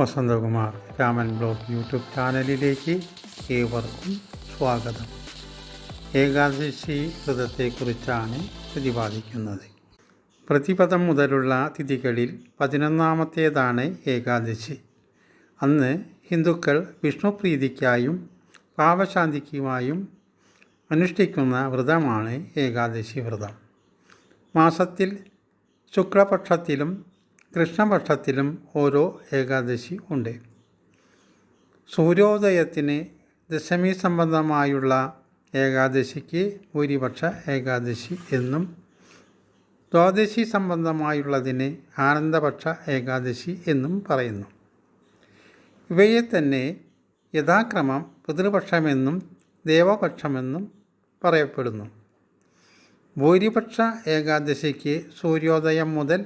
Vasanthakumar Raman blog YouTube ചാനലിലേക്ക് ഏവർക്കും സ്വാഗതം. ഏകാദശി വ്രതത്തെക്കുറിച്ചാണ് പ്രതിപാദിക്കുന്നത്. പ്രതിപദം മുതലുള്ള തിഥികളിൽ പതിനൊന്നാമത്തേതാണ് ഏകാദശി. അന്ന് ഹിന്ദുക്കൾ വിഷ്ണുപ്രീതിക്കായും പാപശാന്തിക്കുമായും അനുഷ്ഠിക്കുന്ന വ്രതമാണ് ഏകാദശി വ്രതം. മാസത്തിൽ ശുക്ലപക്ഷത്തിലും കൃഷ്ണപക്ഷത്തിലും ഓരോ ഏകാദശി ഉണ്ട്. സൂര്യോദയത്തിന് ദശമി സംബന്ധമായുള്ള ഏകാദശിക്ക് ഭൂരിപക്ഷ ഏകാദശി എന്നും ദ്വാദശി സംബന്ധമായുള്ളതിന് ആനന്ദപക്ഷ ഏകാദശി എന്നും പറയുന്നു. ഇവയെ തന്നെ യഥാക്രമം പിതൃപക്ഷമെന്നും ദേവപക്ഷമെന്നും പറയപ്പെടുന്നു. ഭൂരിപക്ഷ ഏകാദശിക്ക് സൂര്യോദയം മുതൽ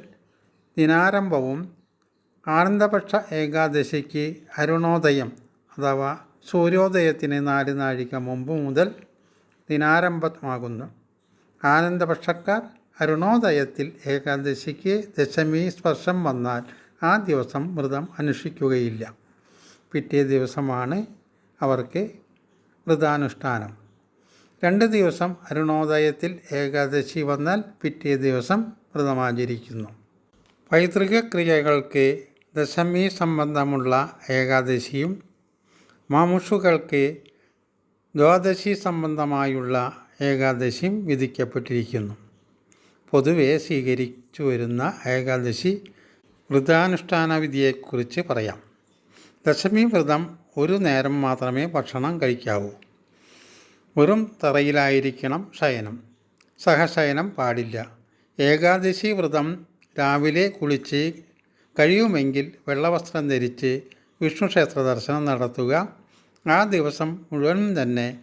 ദിനാരംഭവും ആനന്ദപക്ഷ ഏകാദശിക്ക് അരുണോദയം അഥവാ സൂര്യോദയത്തിന് നാല് നാഴിക മുമ്പ് മുതൽ ദിനാരംഭമാകുന്നു. ആനന്ദപക്ഷക്കാർ അരുണോദയത്തിൽ ഏകാദശിക്ക് ദശമി സ്പർശം വന്നാൽ ആ ദിവസം വ്രതം അനുഷ്ഠിക്കുകയില്ല. പിറ്റേ ദിവസമാണ് അവർക്ക് വ്രതാനുഷ്ഠാനം. രണ്ട് ദിവസം അരുണോദയത്തിൽ ഏകാദശി വന്നാൽ പിറ്റേ ദിവസം വ്രതമാചരിക്കുന്നു. പൈതൃക ക്രിയകൾക്ക് ദശമി സംബന്ധമുള്ള ഏകാദശിയും മാമുഷുകൾക്ക് ദ്വാദശി സംബന്ധമായുള്ള ഏകാദശിയും വിധിക്കപ്പെട്ടിരിക്കുന്നു. പൊതുവെ സ്വീകരിച്ചു വരുന്ന ഏകാദശി വ്രതാനുഷ്ഠാന വിധിയെക്കുറിച്ച് പറയാം. ദശമി വ്രതം ഒരു നേരം മാത്രമേ ഭക്ഷണം കഴിക്കാവൂ. വെറും തറയിലായിരിക്കണം ശയനം. സഹശയനം പാടില്ല. ഏകാദശി വ്രതം രാവിലെ കുളിച്ച് കഴിയുമെങ്കിൽ വെള്ളവസ്ത്രം ധരിച്ച് വിഷ്ണു ക്ഷേത്ര ദർശനം നടത്തുക. ആ ദിവസം മുഴുവനും തന്നെ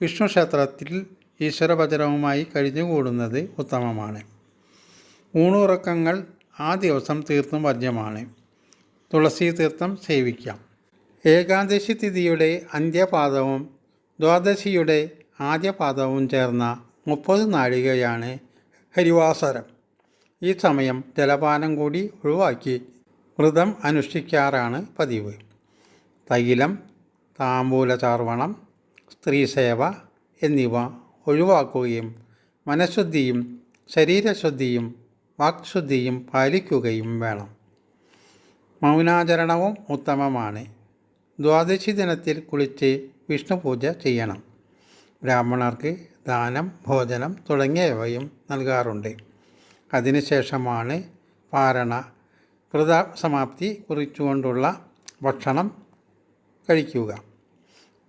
വിഷ്ണു ക്ഷേത്രത്തിൽ ഈശ്വരഭജനവുമായി കഴിഞ്ഞുകൂടുന്നത് ഉത്തമമാണ്. ഊണുറക്കങ്ങൾ ആ ദിവസം തീർത്തും വജ്യമാണ് തുളസി തീർത്ഥം സേവിക്കാം. ഏകാദശി തിഥിയുടെ അന്ത്യപാദവും ദ്വാദശിയുടെ ആദ്യപാദവും ചേർന്ന മുപ്പത് നാഴികയാണ് ഹരിവാസരം. ഈ സമയം ജലപാനം കൂടി ഒഴിവാക്കി വ്രതം അനുഷ്ഠിക്കാറാണ് പതിവ്. തൈലം താമ്പൂലചാർവണം സ്ത്രീസേവ എന്നിവ ഒഴിവാക്കുകയും മനഃശുദ്ധിയും ശരീരശുദ്ധിയും വാക്ശുദ്ധിയും പാലിക്കുകയും വേണം. മൗനാചരണവും ഉത്തമമാണ്. ദ്വാദശി ദിനത്തിൽ കുളിച്ച് വിഷ്ണു പൂജ ചെയ്യണം. ബ്രാഹ്മണർക്ക് ദാനം ഭോജനം തുടങ്ങിയവയും നൽകാറുണ്ട്. അതിനുശേഷമാണ് പാരണ കൃതസമാപ്തി കുറിച്ചുകൊണ്ടുള്ള ഭക്ഷണം കഴിക്കുക.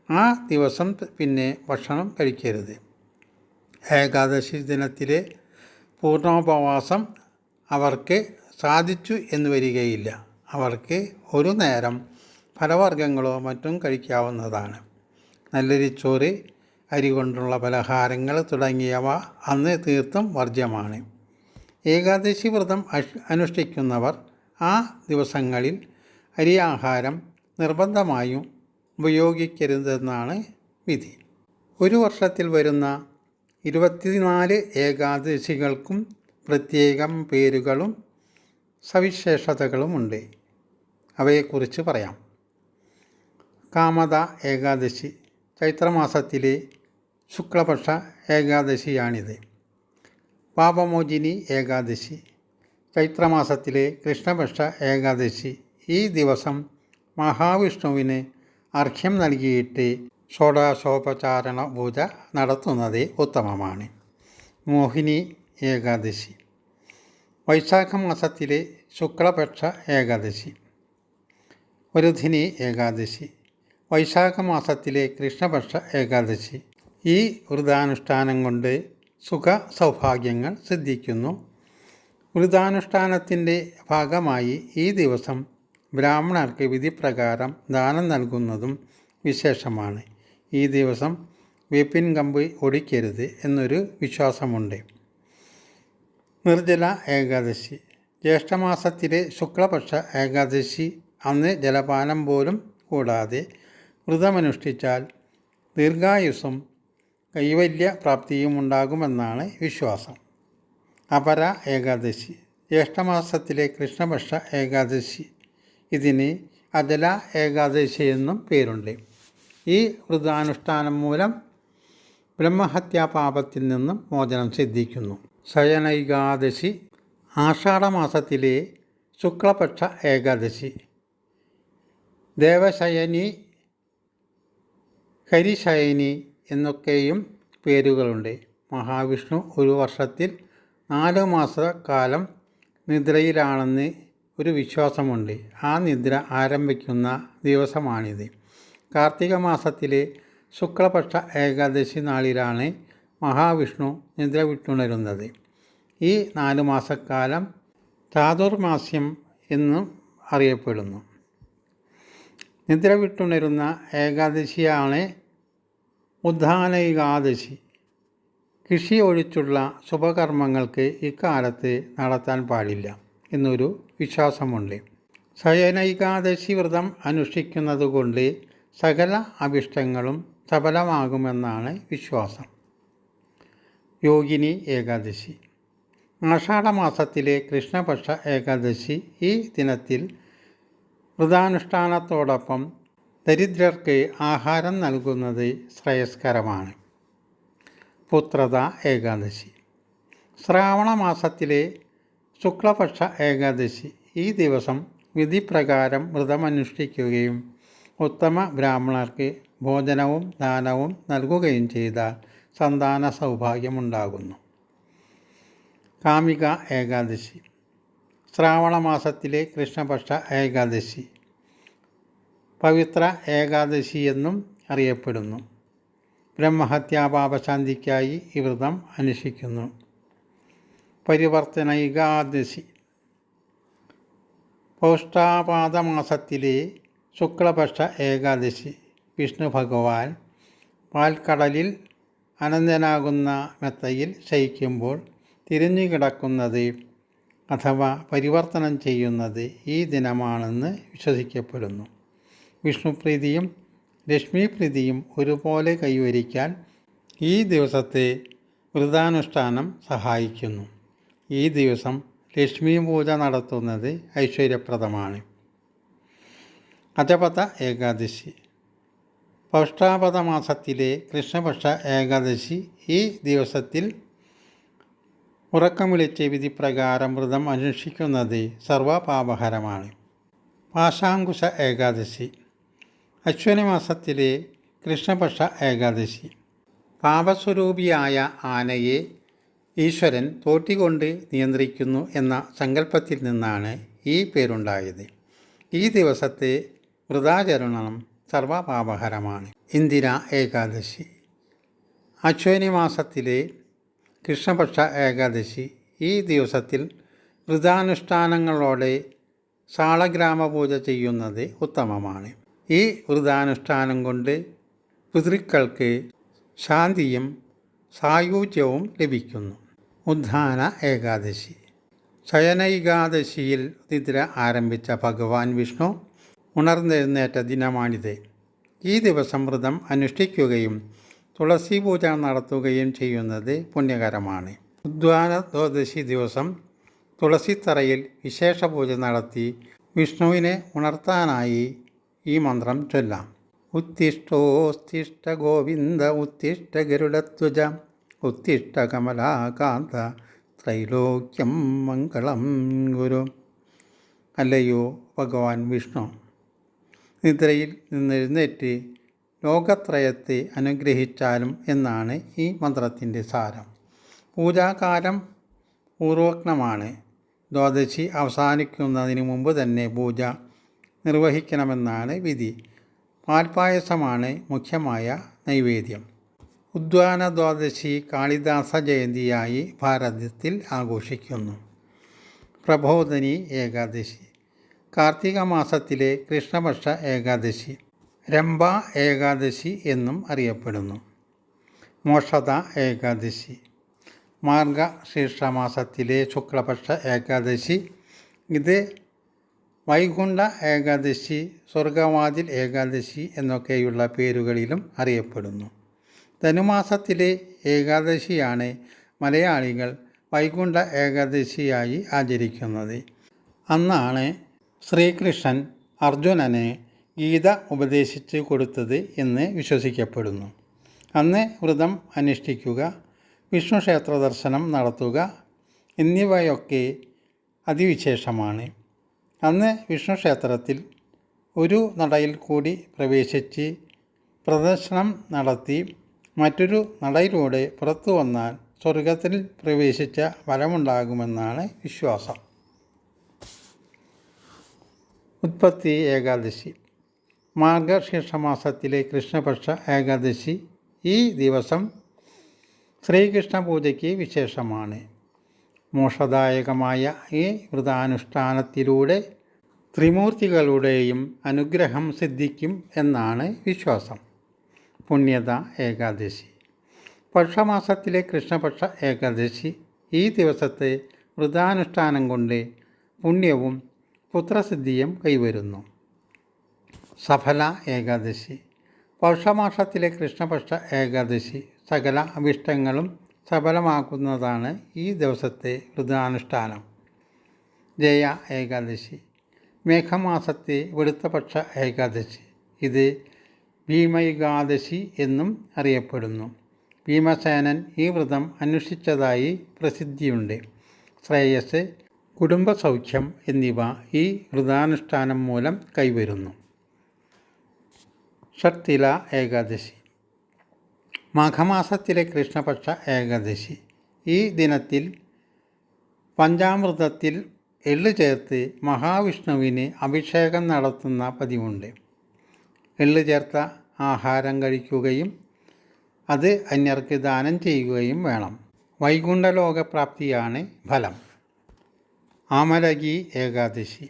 ആ ദിവസം പിന്നെ ഭക്ഷണം കഴിക്കരുത്. ഏകാദശി ദിനത്തിലെ പൂർണോപവാസം അവർക്ക് സാധിച്ചു എന്ന് വരികയില്ല. അവർക്ക് ഒരു നേരം ഫലവർഗങ്ങളോ മറ്റും കഴിക്കാവുന്നതാണ്. നല്ലരിച്ചോറ് അരി കൊണ്ടുള്ള പലഹാരങ്ങൾ തുടങ്ങിയവ അന്ന് തീർത്തും വർജ്യമാണ്. ഏകാദശി വ്രതം അനുഷ്ഠിക്കുന്നവർ ആ ദിവസങ്ങളിൽ അരിയാഹാരം നിർബന്ധമായും ഉപയോഗിക്കരുതെന്നാണ് വിധി. ഒരു വർഷത്തിൽ വരുന്ന ഇരുപത്തിനാല് ഏകാദശികൾക്കും പ്രത്യേകം പേരുകളും സവിശേഷതകളുമുണ്ട് അവയെക്കുറിച്ച് പറയാം. കാമത ഏകാദശി ചൈത്രമാസത്തിലെ ശുക്ലപക്ഷ ഏകാദശിയാണിത്. പാപമോചിനി ഏകാദശി. ചൈത്രമാസത്തിലെ കൃഷ്ണപക്ഷ ഏകാദശി. ഈ ദിവസം മഹാവിഷ്ണുവിന് അർഘ്യം നൽകിയിട്ട് ഷോഡാശോപചാരണ പൂജ നടത്തുന്നത് ഉത്തമമാണ്. മോഹിനി ഏകാദശി. വൈശാഖ മാസത്തിലെ ശുക്ലപക്ഷ ഏകാദശി. വരുധിനി ഏകാദശി. വൈശാഖ മാസത്തിലെ കൃഷ്ണപക്ഷ ഏകാദശി. ഈ വ്രതാനുഷ്ഠാനം കൊണ്ട് സുഖ സൗഭാഗ്യങ്ങൾ സിദ്ധിക്കുന്നു. വ്രതാനുഷ്ഠാനത്തിന്റെ ഭാഗമായി ഈ ദിവസം ബ്രാഹ്മണർക്ക് വിധിപ്രകാരം ദാനം നൽകുന്നതും വിശേഷമാണ്. ഈ ദിവസം വേപ്പിൻ കമ്പ് ഒടിക്കരുത് എന്നൊരു വിശ്വാസമുണ്ട്. നിർജല ഏകാദശി. ജ്യേഷ്ഠമാസത്തിലെ ശുക്ലപക്ഷ ഏകാദശി അന്ന് ജലപാനം പോലും കൂടാതെ വ്രതമനുഷ്ഠിച്ചാൽ ദീർഘായുസ്സും കൈവല്യ പ്രാപ്തിയും ഉണ്ടാകുമെന്നാണ് വിശ്വാസം. അപര ഏകാദശി. ജ്യേഷ്ഠമാസത്തിലെ കൃഷ്ണപക്ഷ ഏകാദശി. ഇതിന് അജല ഏകാദശി എന്നും പേരുണ്ട്. ഈ വ്രതാനുഷ്ഠാനം മൂലം ബ്രഹ്മഹത്യാപാപത്തിൽ നിന്നും മോചനം സിദ്ധിക്കുന്നു. ശയനൈകാദശി ആഷാഢമാസത്തിലെ ശുക്ലപക്ഷ ഏകാദശി. ദേവശയനി ഹരിശയനി എന്നൊക്കെയും പേരുകളുണ്ട്. മഹാവിഷ്ണു ഒരു വർഷത്തിൽ നാല് മാസക്കാലം നിദ്രയിലാണെന്ന് ഒരു വിശ്വാസമുണ്ട്. ആ നിദ്ര ആരംഭിക്കുന്ന ദിവസമാണിത്. കാർത്തിക മാസത്തിലെ ശുക്ലപക്ഷ ഏകാദശി നാളിലാണ് മഹാവിഷ്ണു നിദ്ര വിട്ടുണരുന്നത്. ഈ നാല് മാസക്കാലം ചാതുർമാസ്യം എന്നും അറിയപ്പെടുന്നു. നിദ്ര വിട്ടുണരുന്ന ഏകാദശിയാണ് ഉദ്ധാന ഏകാദശി കൃഷി ഒഴിച്ചുള്ള ശുഭകർമ്മങ്ങൾക്ക് ഇക്കാലത്ത് നടത്താൻ പാടില്ല എന്നൊരു വിശ്വാസമുണ്ട്. ശയനൈകാദശി വ്രതം അനുഷ്ഠിക്കുന്നതുകൊണ്ട് സകല അഭിഷ്ടങ്ങളും സഫലമാകുമെന്നാണ് വിശ്വാസം. യോഗിനി ഏകാദശി. ആഷാഢമാസത്തിലെ കൃഷ്ണപക്ഷ ഏകാദശി ഈ ദിനത്തിൽ വ്രതാനുഷ്ഠാനത്തോടൊപ്പം ദരിദ്രർക്ക് ആഹാരം നൽകുന്നത് ശ്രേയസ്കരമാണ്. പുത്രത ഏകാദശി. ശ്രാവണ മാസത്തിലെ ശുക്ലപക്ഷ ഏകാദശി. ഈ ദിവസം വിധിപ്രകാരം വ്രതമനുഷ്ഠിക്കുകയും ഉത്തമ ബ്രാഹ്മണർക്ക് ഭോജനവും ദാനവും നൽകുകയും ചെയ്താൽ സന്താന സൗഭാഗ്യമുണ്ടാകുന്നു. കാമിക ഏകാദശി. ശ്രാവണ മാസത്തിലെ കൃഷ്ണപക്ഷ ഏകാദശി. പവിത്ര ഏകാദശി എന്നും അറിയപ്പെടുന്നു. ബ്രഹ്മഹത്യാപാപശാന്തിക്കായി ഈ വ്രതം അനുഷ്ഠിക്കുന്നു. പരിവർത്തന പരിവർത്തനൈകാദശി പൗഷ്ടാപാദമാസത്തിലെ ശുക്ലപക്ഷ ഏകാദശി. വിഷ്ണു ഭഗവാൻ പാൽക്കടലിൽ അനന്തനാകുന്ന മെത്തയിൽ ശയിക്കുമ്പോൾ തിരിഞ്ഞുകിടക്കുന്നത് അഥവാ പരിവർത്തനം ചെയ്യുന്നത് ഈ ദിനമാണെന്ന് വിശ്വസിക്കപ്പെടുന്നു. വിഷ്ണുപ്രീതിയും ലക്ഷ്മിപ്രീതിയും ഒരുപോലെ കൈവരിക്കാൻ ഈ ദിവസത്തെ വ്രതാനുഷ്ഠാനം സഹായിക്കുന്നു. ഈ ദിവസം ലക്ഷ്മി പൂജ നടത്തുന്നത് ഐശ്വര്യപ്രദമാണ്. അജപത ഏകാദശി. പൗഷ്ടാപത മാസത്തിലെ കൃഷ്ണപക്ഷ ഏകാദശി ഈ ദിവസത്തിൽ ഉറക്കം വിളിച്ച വിധിപ്രകാരം വ്രതം അനുഷ്ഠിക്കുന്നത് സർവപാപഹരമാണ്. പാശാങ്കുശ ഏകാദശി. അശ്വനി മാസത്തിലെ കൃഷ്ണപക്ഷ ഏകാദശി. പാപസ്വരൂപിയായ ആനയെ ഈശ്വരൻ തോട്ടികൊണ്ട് നിയന്ത്രിക്കുന്നു എന്ന സങ്കല്പത്തിൽ നിന്നാണ് ഈ പേരുണ്ടായത്. ഈ ദിവസത്തെ വൃതാചരണം സർവപാപഹരമാണ്. ഇന്ദിര ഏകാദശി. അശ്വനി മാസത്തിലെ കൃഷ്ണപക്ഷ ഏകാദശി ഈ ദിവസത്തിൽ വൃതാനുഷ്ഠാനങ്ങളോടെ സാളഗ്രാമപൂജ ചെയ്യുന്നത് ഉത്തമമാണ്. ഈ വ്രതാനുഷ്ഠാനം കൊണ്ട് പിതൃക്കൾക്ക് ശാന്തിയും സായുജ്യവും ലഭിക്കുന്നു. ഉദ്ധാന ഏകാദശി. ശയനൈകാദശിയിൽ നിദ്ര ആരംഭിച്ച ഭഗവാൻ വിഷ്ണു ഉണർന്നെഴുന്നേറ്റ ദിനമാണിത്. ഈ ദിവസം വ്രതം അനുഷ്ഠിക്കുകയും തുളസി പൂജ നടത്തുകയും ചെയ്യുന്നത് പുണ്യകരമാണ്. ഉദ്വാന ദ്വാദശി ദിവസം തുളസിത്തറയിൽ വിശേഷ പൂജ നടത്തി വിഷ്ണുവിനെ ഉണർത്താനായി ഈ മന്ത്രം ചൊല്ലാം. ഉത്തിഷ്ടോസ്തിഷ്ട ഗോവിന്ദ ഉത്തിഷ്ട ഗരുഡത്വജ ഉത്തിഷ്ട കമലാകാന്ത ത്രൈലോക്യം മംഗളം ഗുരു. അല്ലയോ ഭഗവാൻ വിഷ്ണു. നിദ്രയിൽ നിന്നെഴുന്നേറ്റ് ലോകത്രയത്തെ അനുഗ്രഹിച്ചാലും എന്നാണ് ഈ മന്ത്രത്തിന്റെ സാരം. പൂജാകാലം പൂർവഗ്നമാണ് ദ്വാദശി അവസാനിക്കുന്നതിന് മുമ്പ് തന്നെ പൂജ നിർവഹിക്കണമെന്നാണ് വിധി. പാൽപായസമാണ് മുഖ്യമായ നൈവേദ്യം. ഉദ്വാന ദ്വാദശി കാളിദാസ ജയന്തിയായി ഭാരതത്തിൽ ആഘോഷിക്കുന്നു. പ്രബോധനി ഏകാദശി. കാർത്തിക മാസത്തിലെ കൃഷ്ണപക്ഷ ഏകാദശി. രംഭ ഏകാദശി എന്നും അറിയപ്പെടുന്നു. മോഷത ഏകാദശി. മാർഗ മാർഗശീർഷമാസത്തിലെ ശുക്ലപക്ഷ ഏകാദശി. ഇത് വൈകുണ്ഠ ഏകാദശി സ്വർഗവാതിൽ ഏകാദശി എന്നൊക്കെയുള്ള പേരുകളിലും അറിയപ്പെടുന്നു. ധനുമാസത്തിലെ ഏകാദശിയാണ് മലയാളികൾ വൈകുണ്ഠ ഏകാദശിയായി ആചരിക്കുന്നത്. അന്നാണ് ശ്രീകൃഷ്ണൻ അർജുനനെ ഗീത ഉപദേശിച്ച് കൊടുത്തത് എന്ന് വിശ്വസിക്കപ്പെടുന്നു. അന്ന് വ്രതം അനുഷ്ഠിക്കുക വിഷ്ണു ക്ഷേത്ര ദർശനം നടത്തുക എന്നിവയൊക്കെ അതിവിശേഷമാണ്. അന്ന് വിഷ്ണു ക്ഷേത്രത്തിൽ ഒരു നടയിൽ കൂടി പ്രവേശിച്ച് പ്രദർശനം നടത്തി മറ്റൊരു നടയിലൂടെ പുറത്തു വന്നാൽ സ്വർഗത്തിൽ പ്രവേശിച്ച ഫലമുണ്ടാകുമെന്നാണ് വിശ്വാസം. ഉത്പത്തി ഏകാദശി. മാർഗശീർഷ മാസത്തിലെ കൃഷ്ണപക്ഷ ഏകാദശി ഈ ദിവസം ശ്രീകൃഷ്ണ പൂജയ്ക്ക് വിശേഷമാണ്. മോക്ഷദായകമായ ഈ വ്രതാനുഷ്ഠാനത്തിലൂടെ ത്രിമൂർത്തികളുടെയും അനുഗ്രഹം സിദ്ധിക്കും എന്നാണ് വിശ്വാസം. പുണ്യത ഏകാദശി. പക്ഷമാസത്തിലെ കൃഷ്ണപക്ഷ ഏകാദശി. ഈ ദിവസത്തെ വ്രതാനുഷ്ഠാനം കൊണ്ട് പുണ്യവും പുത്രസിദ്ധിയും കൈവരുന്നു. സഫല ഏകാദശി. പൗഷമാസത്തിലെ കൃഷ്ണപക്ഷ ഏകാദശി. സകല അഭിഷ്ടങ്ങളും സഫലമാക്കുന്നതാണ് ഈ ദിവസത്തെ വ്രതാനുഷ്ഠാനം ജയ ഏകാദശി. മേഘമാസത്തെ വെളുത്തപക്ഷ ഏകാദശി. ഇത് ഭീമയുഗാദശി എന്നും അറിയപ്പെടുന്നു. ഭീമസേനൻ ഈ വ്രതം അനുഷ്ഠിച്ചതായി പ്രസിദ്ധിയുണ്ട്. ശ്രേയസ് കുടുംബസൗഖ്യം എന്നിവ ഈ വ്രതാനുഷ്ഠാനം മൂലം കൈവരുന്നു. ഷട്ടില ഏകാദശി. മാഘമാസത്തിലെ കൃഷ്ണപക്ഷ ഏകാദശി. ഈ ദിനത്തിൽ പഞ്ചാമൃതത്തിൽ എള്ളു ചേർത്ത് മഹാവിഷ്ണുവിന് അഭിഷേകം നടത്തുന്ന പതിവുണ്ട്. എള്ളു ചേർത്ത ആഹാരം കഴിക്കുകയും അത് അന്യർക്ക് ദാനം ചെയ്യുകയും വേണം. വൈകുണ്ഠലോകപ്രാപ്തിയാണ് ഫലം. ആമലകി ഏകാദശി.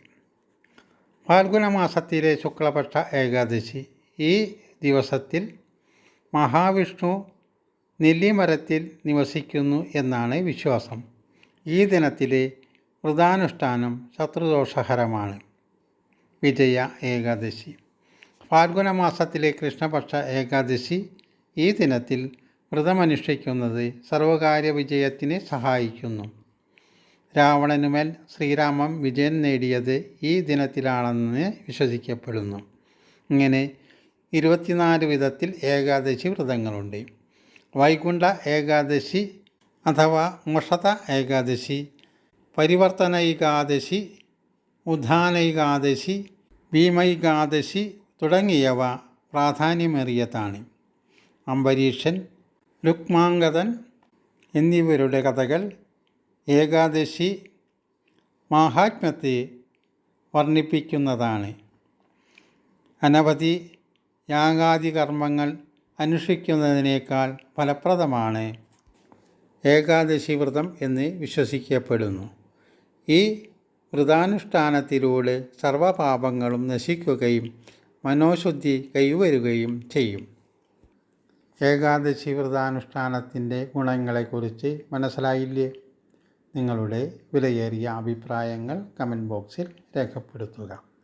ഫാൽഗുണമാസത്തിലെ ശുക്ലപക്ഷ ഏകാദശി. ഈ ദിവസത്തിൽ മഹാവിഷ്ണു നെല്ലിമരത്തിൽ നിവസിക്കുന്നു എന്നാണ് വിശ്വാസം. ഈ ദിനത്തിലെ വ്രതാനുഷ്ഠാനം ശത്രുദോഷഹരമാണ് വിജയ ഏകാദശി. ഫാൽഗുന മാസത്തിലെ കൃഷ്ണപക്ഷ ഏകാദശി ഈ ദിനത്തിൽ വ്രതമനുഷ്ഠിക്കുന്നത് സർവകാര്യ വിജയത്തിന് സഹായിക്കുന്നു. രാവണനുമേൽ ശ്രീരാമം വിജയം നേടിയത് ഈ ദിനത്തിലാണെന്ന് വിശ്വസിക്കപ്പെടുന്നു. ഇങ്ങനെ ഇരുപത്തിനാല് വിധത്തിൽ ഏകാദശി വ്രതങ്ങളുണ്ട്. വൈകുണ്ഠ ഏകാദശി അഥവാ മുഷത ഏകാദശി പരിവർത്തനൈകാദശി ഉദ്ധാനൈകാദശി ഭീമൈകാദശി തുടങ്ങിയവ പ്രാധാന്യമേറിയതാണ്. അംബരീഷൻ രുക്മാംഗതൻ എന്നിവരുടെ കഥകൾ ഏകാദശി മാഹാത്മ്യത്തെ വർണിപ്പിക്കുന്നതാണ്. അനവധി യാഗാദി കർമ്മങ്ങൾ അനുഷ്ഠിക്കുന്നതിനേക്കാൾ ഫലപ്രദമാണ്. ഏകാദശി വ്രതം എന്ന് വിശ്വസിക്കപ്പെടുന്നു. ഈ വ്രതാനുഷ്ഠാനത്തിലൂടെ സർവപാപങ്ങളും നശിക്കുകയും മനോശുദ്ധി കൈവരുകയും ചെയ്യും. ഏകാദശി വ്രതാനുഷ്ഠാനത്തിന്റെ ഗുണങ്ങളെക്കുറിച്ച് മനസ്സിലായില്ലേ? നിങ്ങളുടെ വിലയേറിയ അഭിപ്രായങ്ങൾ കമന്റ് ബോക്സിൽ രേഖപ്പെടുത്തുക.